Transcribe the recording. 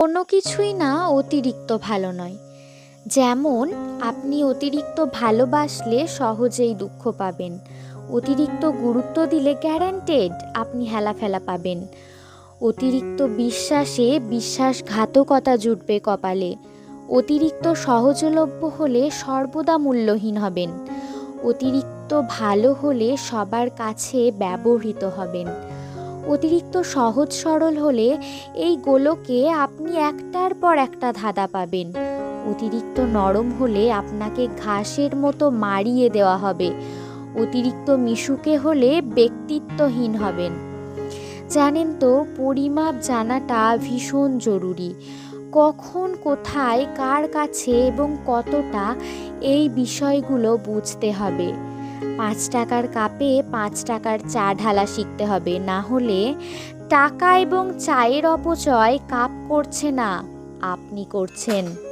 কোনো কিছুই না অতিরিক্ত ভালো নয়। যেমন, আপনি অতিরিক্ত ভালোবাসলে সহজেই দুঃখ পাবেন। অতিরিক্ত গুরুত্ব দিলে গ্যারান্টেড আপনি হেলাফেলা পাবেন। অতিরিক্ত বিশ্বাসে বিশ্বাসঘাতকতা জুটবে কপালে। অতিরিক্ত সহজলভ্য হলে সর্বদা মূল্যহীন হবেন। অতিরিক্ত ভালো হলে সবার কাছে ব্যবহৃত হবেন। অতিরিক্ত সহজ সরল হলে এই গোলকে আপনি একটার পর একটা ধাঁধা পাবেন। অতিরিক্ত নরম হলে আপনাকে ঘাসের মতো মারিয়ে দেওয়া হবে। অতিরিক্ত মিশুকে হলে ব্যক্তিত্বহীন হবেন। জানেন তো, পরিমাপ জানাটা ভীষণ জরুরি। কখন, কোথায়, কার কাছে এবং কতটা এই বিষয়গুলো বুঝতে হবে। পাঁচ টাকার কাপে পাঁচ টাকার চা ঢালা শিখতে হবে, না হলে টাকা এবং চায়ের অপচয় কাপ করছে না। আপনি করছেন।